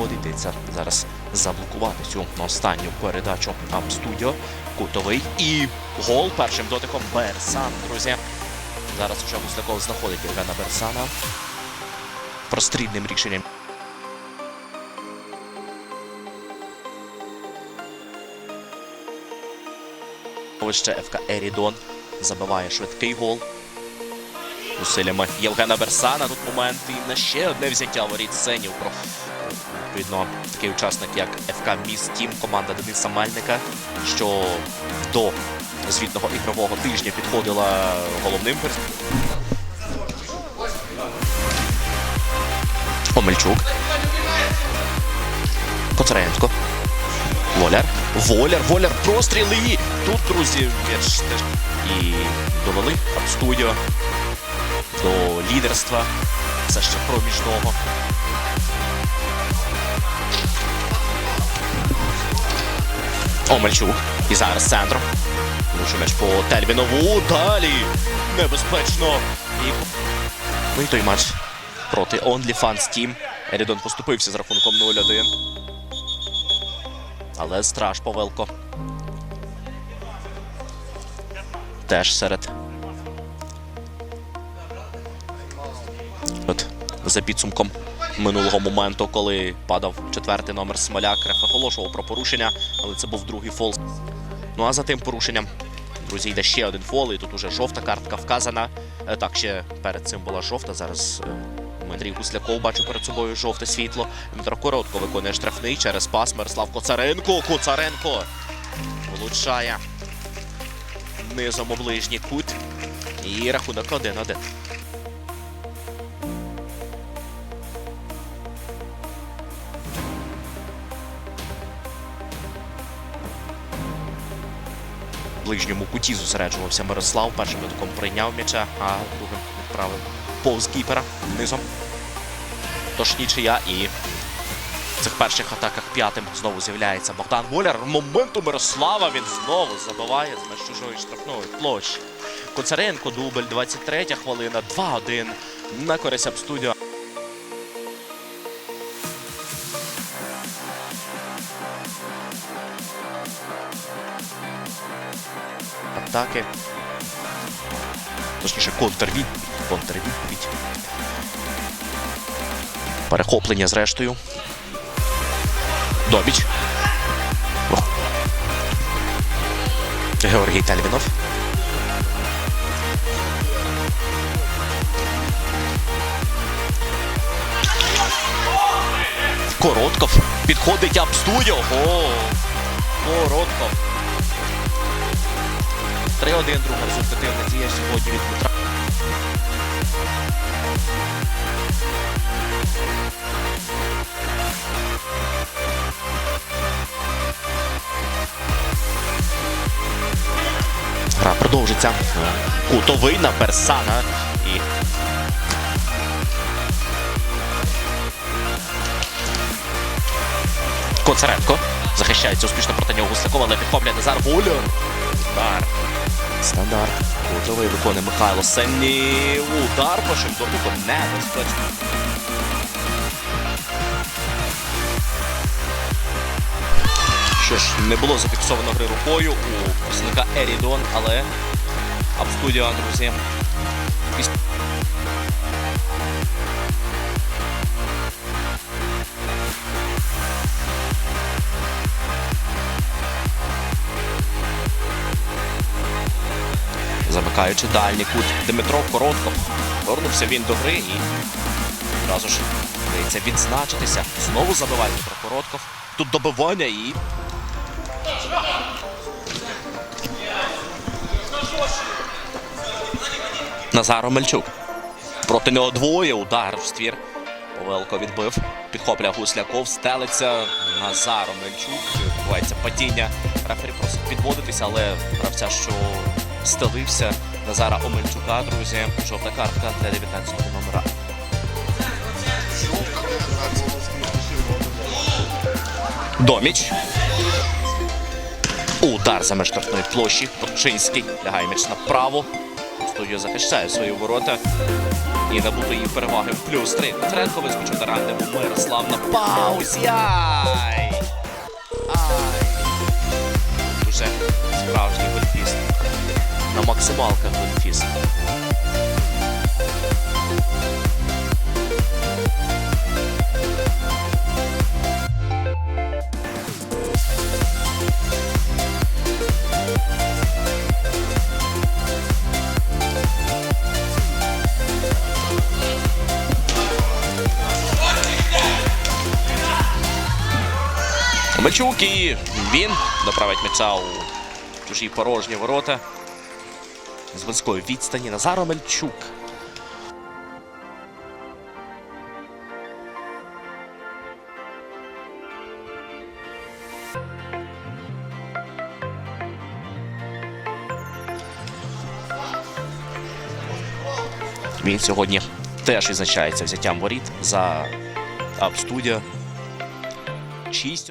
виходить. Зараз заблокувати цю останню передачу Ап Студіо. Кутовий і гол першим дотиком Берсан, друзі. Зараз уже Гусляков знаходить Євгена Берсана. Прострільним рішенням. Ось ще ФК Ерідон забиває швидкий гол. Усиллями Євгена Берсана. Тут момент і на ще одне взяття воріт сценів. Про відповідно такий учасник, як ФК Міст Тім, команда Дениса Мельника, що до звітного ігрового тижня підходила головним. Омельчук. Коцаренко. Воляр. Воляр, Воляр, простріли. Тут, друзі, теж. І довели Студіо лідерства. Все ще проміжного. Омельчук. І зараз центром. Лучше м'яч по Тельвінову. Далі. Небезпечно. І ну і той матч проти OnlyFans Team. Ерідон поступився з рахунком 0-1. Але страж Павелко. Теж серед. От за підсумком минулого моменту, коли падав четвертий номер Смоляк, реф оголошував про порушення, але це був другий фол. Ну а за тим порушенням, друзі, йде ще один фол, і тут уже жовта картка вказана. Е, Так, ще перед цим була жовта. Зараз е, Андрій Гусляков бачу перед собою жовте світло. Дмитро Коротко виконує штрафний через пас Мирослав Коцаренко. Коцаренко влучає низом у ближній кут. І рахунок 1-1. Ближньому куті зосереджувався Мирослав. Першим дотиком прийняв м'яча, а другим відправив повз кіпера низом. Тож нічия і в цих перших атаках п'ятим знову з'являється Богдан Воляр. Моменту Мирослава він знову забиває з меж чужої штрафної площі. Коцаренко, дубль, 23 хвилина, 2-1 на користь Абстудіо. Атаки. Точніше, контрвідповідь. Контрвідповідь. Перехоплення зрештою. Добіч. Ох. Георгій Тальвінов. Коротков. Підходить Абстудіо. О, Коротков. 3-1 друга результативна дія сьогодні від Дмитра. Гра продовжиться. Кутовий на Берсана. І Коцаренко. Захищається успішно проти нього Гуслякова, але підхоплює Назар Воляр. Удар. Стандарт. Кутовий виконує Михайло Сенні. Удар по Шимдорнику небезпечно. Що ж, не було зафіксовано гри рукою у представника Ерідон, але Абстудіо, друзі. Піс- дальній кут Дмитро Коротков. Повернувся він до гри і одразу ж вдається відзначитися. Знову забиває Дмитро Коротков. Тут добивання і Назар Омельчук. Проти нього двоє. Удар в ствір. Павелко відбив. Підхоплює Гусляков. Стелиться Назар Омельчук. Відбувається падіння. Рефері просить підводитися, але гравця, що стелився Назара Омельчука, друзі. Жовта картка для 19 номера. Доміч. Удар за меж площі. Порчинський лягає м'яч направо. Студіо захищає свої ворота. і набутої переваги в плюс 3. Петренко вискочив на рандеву Мирослав на паузі. Ай! Ай! Уже справжній. На максималках гольфіст. Мельчук і він доправить м'яча у чужі порожні ворота. З близької відстані Назар Мельчук. Він сьогодні теж відзначається взяттям воріт за Абстудіо. 6